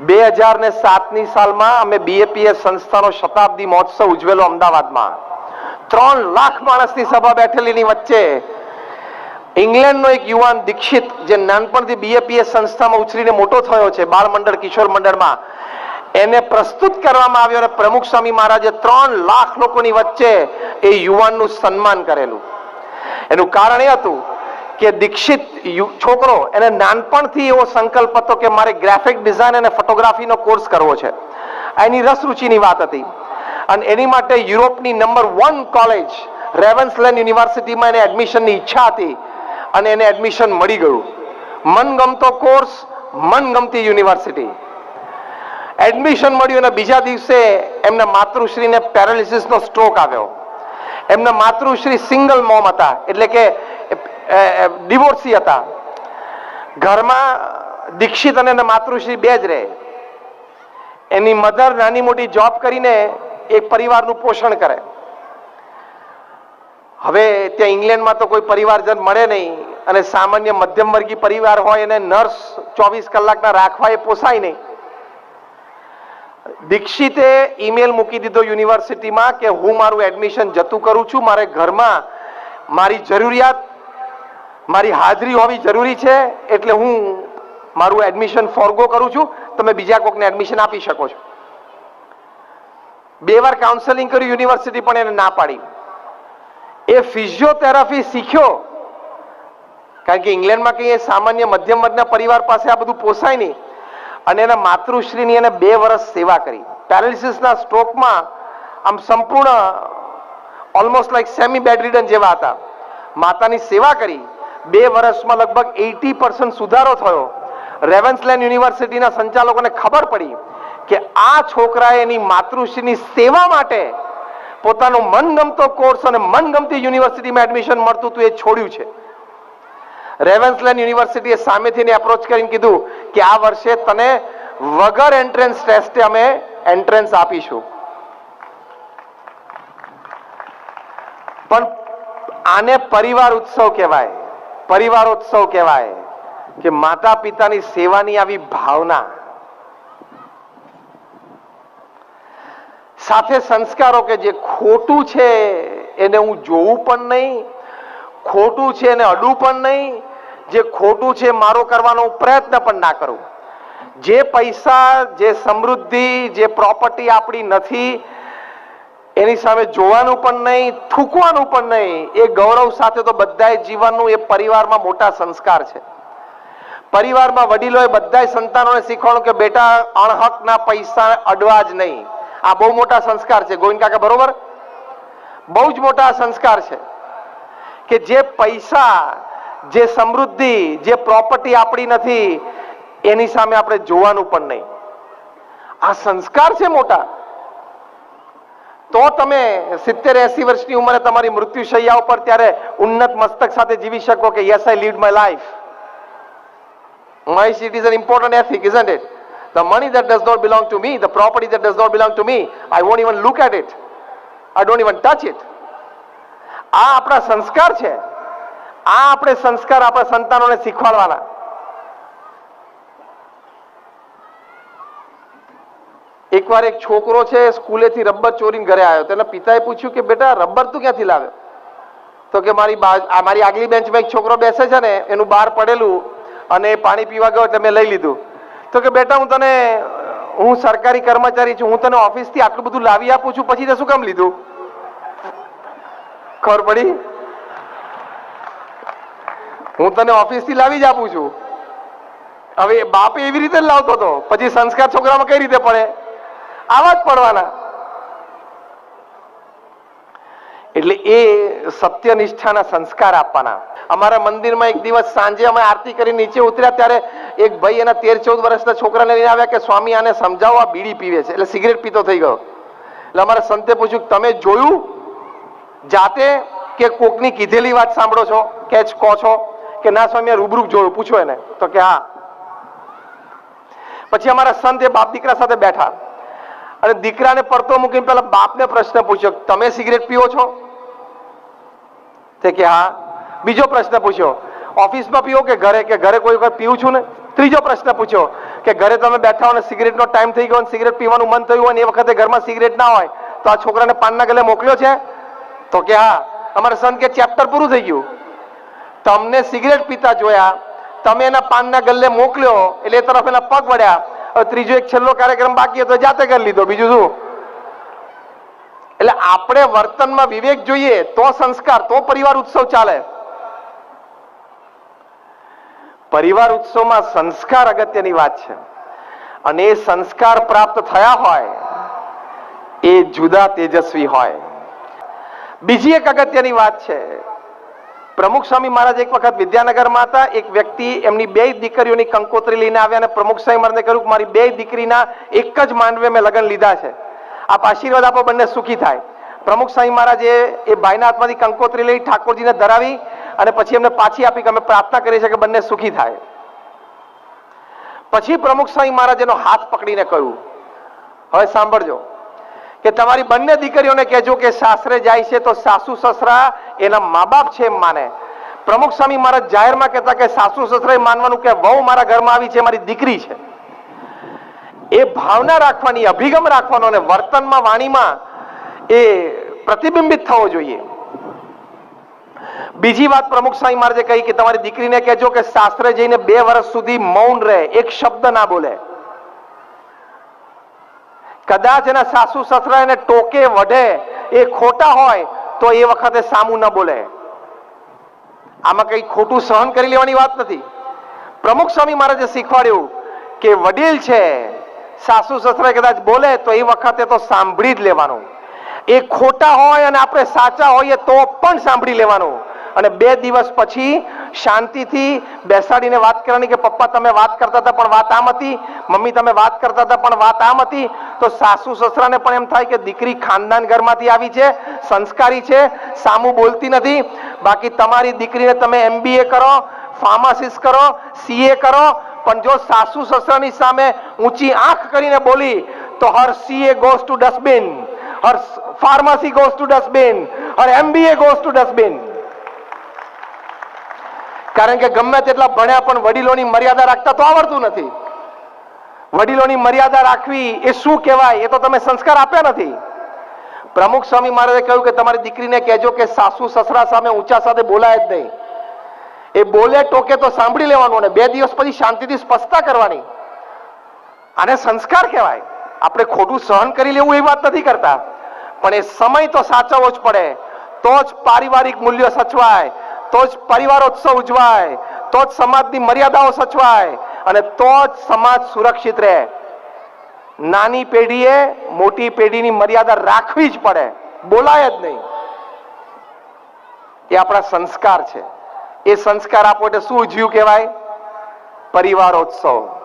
બે હજાર ને સાતની સાલમાં અમે બીએપીએસ સંસ્થાનો શતાબ્દી મહોત્સવ ઉજવેલો અમદાવાદમાં. ત્રણ લાખ માણસની સભા બેઠેલીની વચ્ચે ઇંગ્લેન્ડનો એક યુવાન દીક્ષિત, જે નાનપણથી બીએપીએસ સંસ્થામાં ઉછરીને મોટો થયો છે બાળ મંડળ કિશોર મંડળમાં, એને પ્રસ્તુત કરવામાં આવ્યો અને પ્રમુખ સ્વામી મહારાજે ત્રણ લાખ લોકોની વચ્ચે એ યુવાનનું સન્માન કરેલું. એનું કારણ એ હતું કે દીક્ષિત છોકરો એને નાનપણથી એવો સંકલ્પ હતો કે મારે ગ્રાફિક ડિઝાઇન અને ફોટોગ્રાફીનો કોર્સ કરવો છે. એની રસરૂચિની વાત હતી. અને એની માટે યુરોપની નંબર વન કોલેજ રેવન્સલેન્ડ યુનિવર્સિટીમાં એને એડમિશનની ઈચ્છા હતી અને એને એડમિશન મળી ગયું. મનગમતો કોર્સ મનગમતી યુનિવર્સિટી એડમિશન મળ્યું અને બીજા દિવસે એમના માતૃશ્રીને પેરાલિસિસનો સ્ટ્રોક આવ્યો. એમના માતૃશ્રી સિંગલ મોમ હતા. એટલે કે ડિવોર્સી હતા. ઘરમાં દીક્ષિત અને માતૃશ્રી બે જ રહે. એની મધર નાની મોટી જોબ કરીને એક પરિવારનું પોષણ કરે. હવે ત્યાં ઇંગ્લેન્ડમાં તો કોઈ પરિવારજન મળે નહીં અને સામાન્ય મધ્યમ વર્ગીય પરિવાર હોય એને નર્સ ચોવીસ કલાકના રાખવા એ પોસાય નહીં. દીક્ષિતે ઈમેલ મૂકી દીધો યુનિવર્સિટીમાં કે હું મારું એડમિશન જતું કરું છું, મારે ઘરમાં મારી જરૂરિયાત મારી હાજરી હોવી જરૂરી છે એટલે હું મારું એડમિશન ફોરગો કરું છું. તમે બીજા કોકને એડમિશન આપી શકો છો. બે વાર કાઉન્સેલિંગ કર્યું યુનિવર્સિટી પણ એને ના પાડી. એ ફિઝિયોથેરાપી શીખ્યો. કારણ કે ઇંગ્લેન્ડમાં કંઈ એ સામાન્ય મધ્યમ વર્ગના પરિવાર પાસે આ બધું પોસાય નહીં. અને એના માતૃશ્રીની એને બે વર્ષ સેવા કરી. પેરાલિસિસના સ્ટ્રોકમાં આમ સંપૂર્ણ almost like semi bedridden જેવા હતા. માતાની સેવા કરી. બે વર્ષમાં લગભગ એટી પર્સન્ટ સુધારો થયો. રેવન્સલેન્ડ યુનિવર્સિટીના સંચાલકોને ખબર પડી કે આ છોકરાએ એની માતૃશ્રીની સેવા માટે પોતાનો મનગમતો કોર્સ અને મનગમતી યુનિવર્સિટીમાં એડમિશન મળતું હતું એ છોડ્યું છે. રેવન્સલેન્ડ યુનિવર્સિટીએ સામેથી એપ્રોચ કરીને કીધું કે આ વર્ષે તને વગર એન્ટ્રન્સ ટેસ્ટે અમે એન્ટ્રન્સ આપીશું. પણ આને પરિવાર ઉત્સવ કહેવાય. પરિવારોત્સવ કહેવાય કે માતા પિતાની સેવાની આવી ભાવના. સાથે સંસ્કારો કે જે ખોટું છે એને હું જોવું પણ નહીં, ખોટું છે એને અડું પણ નહીં, જે ખોટું છે મારો કરવાનો પ્રયત્ન પણ ના કરું. જે પૈસા, જે સમૃદ્ધિ, જે પ્રોપર્ટી આપણી નથી એની સામે જોવાનું પણ નહીં, થૂકવાનું પણ નહીં. એ ગૌરવ સાથે તો બધાય જીવનનું એ પરિવારમાં મોટા સંસ્કાર છે. પરિવારમાં વડીલોએ બધાય સંતાનોને શીખવાનું કે બેટા, અણહકના પૈસા અડવા જ નહીં. આ બહુ મોટા સંસ્કાર છે. ગોવિંદ કાકા, બરોબર? બહુ જ મોટા સંસ્કાર છે કે જે પૈસા, જે સમૃદ્ધિ, જે પ્રોપર્ટી આપણી નથી, એની સામે આપણે જોવાનું પણ નહીં. આ સંસ્કાર છે મોટા. તો તમે સિત્તેર એસી વર્ષની ઉંમરે તમારી મૃત્યુશૈયા ઉપર ત્યારે ઉન્નત મસ્તક સાથે જીવી શકો કે yes I lead my life My it is an important ethic, isn't it? The money that does not belong to me, the property that does not belong to me, I won't even look at it. I don't even touch it. આ આપણા સંસ્કાર છે આ આપણે સંસ્કાર આપણા સંતાનોને શીખવાડવાના એકવાર એક છોકરો છે, સ્કૂલેથી રબર ચોરીને ઘરે આવ્યો. તેના પિતાએ પૂછ્યું કે, બેટા, રબર તું ક્યાંથી લાવ્યો? તો કે, મારી બા- મારી આગલી બેન્ચમાં એક છોકરો બેસે છે ને, એનું બહાર પડેલું અને પાણી પીવા ગયો એટલે મેં લઈ લીધું. તો કે, બેટા, હું તને, હું સરકારી કર્મચારી છું, હું તને ઓફિસથી આટલું બધું લાવી આપું છું, પછી તે શું કામ લીધું? ખબર પડી? હું તને ઓફિસથી લાવી જ આપું છું. હવે બાપ એવી રીતે લાવતો હતો. પછી સંસ્કાર છોકરામાં કઈ રીતે પડે? આવા જ પડવાના. એટલે એ સત્યનિષ્ઠાના સંસ્કાર આપવાના. અમારા મંદિરમાં એક દિવસ સાંજે અમે આરતી કરી નીચે ઉતર્યા ત્યારે એક ભાઈ એના તેર ચૌદ વર્ષના છોકરાને લઈને આવ્યા કે, સ્વામી, આને સમજાવો, આ બીડી પીવે છે. એટલે સિગરેટ પીતો થઈ ગયો. એટલે અમારા સંતે પૂછ્યું, તમે જોયું જાતે કે કોકની કીધેલી વાત સાંભળો છો? કે જ કહો છો? કે ના, સ્વામી રૂબરૂ જોયું. પૂછો એને. તો કે, હા. પછી અમારા સંત એ બાપ દીકરા સાથે બેઠા. અને દીકરાને પડતો મૂકીને પેલા બાપને પ્રશ્ન પૂછ્યો, તમે સિગરેટ પીવો છો? તે કે, હા. બીજો પ્રશ્ન પૂછ્યો, ઓફિસમાં પીવો કે ઘરે? કે ઘરે કોઈ વખત પીવું છું ને? ત્રીજો પ્રશ્ન પૂછ્યો, કે ઘરે તમે બેઠા હો ને સિગરેટનો ટાઈમ થઈ ગયો અને સિગરેટ પીવાનું મન થયું હોય ને એ વખતે ઘરમાં સિગરેટ ના હોય, તો આ છોકરાને પાનના ગલે મોકલ્યો છે? તો કે, હા. અમારે સન કે, ચેપ્ટર પૂરું થઈ ગયું. તમને સિગરેટ પીતા જોયા, તમે એના પાનના ગલ્લે મોકલ્યો એટલે એ તરફ એના પગ વળ્યા ત્રીજો એક છેલ્લો કાર્યક્રમ બાકી હતો જાતે કરી લીધો. બીજું શું? એટલે આપણે વર્તનમાં વિવેક જોઈએ, તો સંસ્કાર, તો પરિવાર ઉત્સવ ચાલે. પરિવાર ઉત્સવમાં સંસ્કાર અગત્યની વાત છે. અને એ સંસ્કાર પ્રાપ્ત થયા હોય, એ જુદા તેજસ્વી હોય. બીજી એક અગત્યની વાત છે પ્રમુખ સ્વામી મહારાજ એક વખત વિદ્યાનગરમાં હતા એક વ્યક્તિ એમની બે દીકરીઓની કંકોત્રી લઈને આવ્યા અને પ્રમુખ સ્વામી મહારાજને કહ્યું કે મારી બે દીકરીના એક જ માંડવે મેં લગ્ન લીધા છે. આપ આશીર્વાદ આપો, બંને સુખી થાય. પ્રમુખ સ્વામી મહારાજે એ ભાઈના હાથમાંથી કંકોત્રી લઈ ઠાકોરજીને ધરાવી અને પછી એમને પાછી આપી કે અમે પ્રાર્થના કરીએ છીએ કે બંને સુખી થાય. પછી પ્રમુખ સ્વામી મહારાજ એનો હાથ પકડીને કહ્યું. હવે સાંભળજો. કે તમારી બંને દીકરીઓને કહેજો કે સાસરે જાય છે તો સાસુ સસરા એના મા બાપ છે એમ માને. પ્રમુખ સ્વામી મહારાજ જાહેરમાં કહેતા કે સાસુ સસરા માનવાનું કે વહુ મારા ઘરમાં આવી છે, મારી દીકરી છે. એ ભાવના રાખવાની, અભિગમ રાખવાનો અને વર્તનમાં, વાણીમાં એ પ્રતિબિંબિત થવો જોઈએ. બીજી વાત પ્રમુખ સ્વામી મહારાજે કહી કે તમારી દીકરીને કહેજો કે સાસરે જઈને બે વર્ષ સુધી મૌન રહે, એક શબ્દ ના બોલે. કદાચ એના સાસુ સસરા એને ટોકે, વઢે, એ ખોટા હોય, તો એ વખતે સામું ન બોલે. આમાં કઈ ખોટું સહન કરી લેવાની વાત નથી. પ્રમુખ સ્વામી મહારાજે શીખવાડ્યું કે વડીલ છે, સાસુ સસરા કદાચ બોલે, તો એ વખતે તો સાંભળી જ લેવાનું. એ ખોટા હોય અને આપણે સાચા હોઈએ તો પણ સાંભળી લેવાનું. અને બે દિવસ પછી શાંતિથી બેસાડીને વાત કરવાની કે પપ્પા, તમે વાત કરતા હતા પણ વાત આમ હતી. મમ્મી, તમે વાત કરતા હતા પણ વાત આમ હતી. તો સાસુ સસરાને પણ એમ થાય કે દીકરી ખાનદાન ઘરમાંથી આવી છે, સંસ્કારી છે, સામું બોલતી નથી. બાકી તમારી દીકરીને તમે એમબીએ કરો, ફાર્માસિસ્ટ કરો સીએ કરો. પણ જો સાસુ સસરાની સામે ઊંચી આંખ કરીને બોલી, તો her CA goes to dustbin her pharmacy goes to dustbin her MBA goes to dustbin કારણ કે ગમે તેટલા ભણ્યા પણ વડીલોની મર્યાદા રાખતા તો આવડતું નથી. વડીલોની મર્યાદા રાખવી એ શું કહેવાય? એ તો તમે સંસ્કાર આપ્યા નથી. પ્રમુખ સ્વામી મહારાજે કહ્યું કે તમારી દીકરીને કહેજો કે સાસુ સસરા સામે ઊંચા સાથે બોલાય જ નહીં. એ બોલે ટોકે તો સાંભળી લેવાનું અને બે દિવસ પછી શાંતિથી સ્પષ્ટતા કરવાની. આને સંસ્કાર કહેવાય. આપણે ખોટું સહન કરી લેવું એ વાત નથી કરતા. પણ એ સમય તો સાચવવો જ પડે. તો જ પારિવારિક મૂલ્યો સચવાય. તો જ પરિવારોત્સવ ઉજવાય, તો જ સમાજની મર્યાદાઓ સચવાય અને તો જ સમાજ સુરક્ષિત રહે. નાની પેઢીએ મોટી પેઢીની મર્યાદા રાખવી જ પડે. બોલાય જ નહીં. એ આપણા સંસ્કાર છે. એ સંસ્કાર આપો એટલે શું ઉજવ્યું કહેવાય? પરિવારોત્સવ.